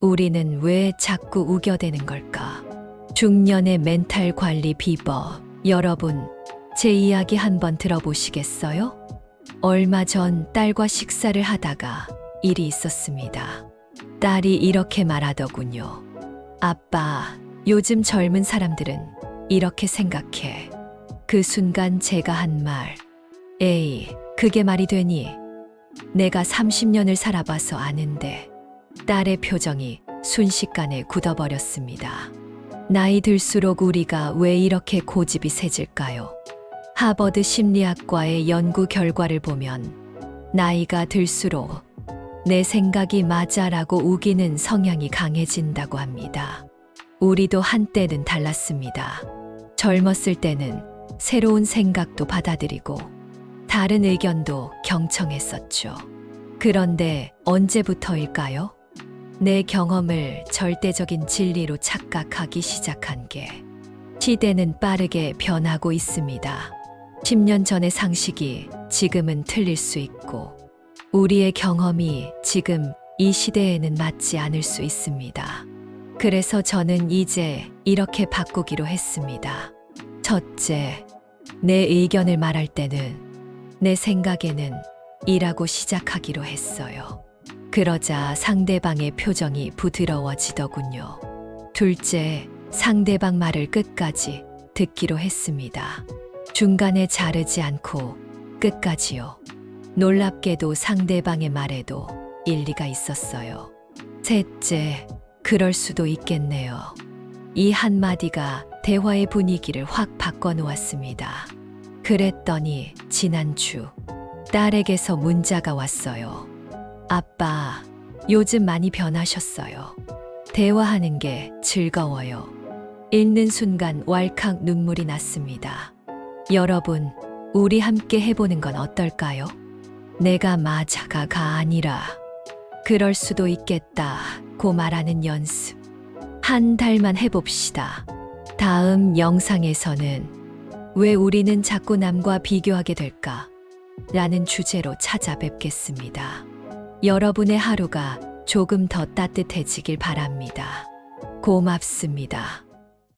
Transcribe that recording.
우리는 왜 자꾸 우겨대는 걸까? 중년의 멘탈 관리 비법. 여러분, 제 이야기 한번 들어보시겠어요? 얼마 전 딸과 식사를 하다가 일이 있었습니다. 딸이 이렇게 말하더군요. 아빠, 요즘 젊은 사람들은 이렇게 생각해. 그 순간 제가 한 말. 에이, 그게 말이 되니? 내가 30년을 살아봐서 아는데. 딸의 표정이 순식간에 굳어버렸습니다. 나이 들수록 우리가 왜 이렇게 고집이 세질까요? 하버드 심리학과의 연구 결과를 보면 나이가 들수록 내 생각이 맞아라고 우기는 성향이 강해진다고 합니다. 우리도 한때는 달랐습니다. 젊었을 때는 새로운 생각도 받아들이고 다른 의견도 경청했었죠. 그런데 언제부터일까요? 내 경험을 절대적인 진리로 착각하기 시작한 게 시대는 빠르게 변하고 있습니다. 10년 전의 상식이 지금은 틀릴 수 있고 우리의 경험이 지금 이 시대에는 맞지 않을 수 있습니다. 그래서 저는 이제 이렇게 바꾸기로 했습니다. 첫째, 내 의견을 말할 때는 내 생각에는 이라고 시작하기로 했어요. 그러자 상대방의 표정이 부드러워지더군요. 둘째, 상대방 말을 끝까지 듣기로 했습니다. 중간에 자르지 않고 끝까지요. 놀랍게도 상대방의 말에도 일리가 있었어요. 셋째, 그럴 수도 있겠네요. 이 한마디가 대화의 분위기를 확 바꿔놓았습니다. 그랬더니 지난주 딸에게서 문자가 왔어요. 아빠, 요즘 많이 변하셨어요. 대화하는 게 즐거워요. 읽는 순간 왈칵 눈물이 났습니다. 여러분, 우리 함께 해보는 건 어떨까요? 내가 맞아가가 아니라 그럴 수도 있겠다 고 말하는 연습. 한 달만 해봅시다. 다음 영상에서는 왜 우리는 자꾸 남과 비교하게 될까? 라는 주제로 찾아뵙겠습니다. 여러분의 하루가 조금 더 따뜻해지길 바랍니다. 고맙습니다.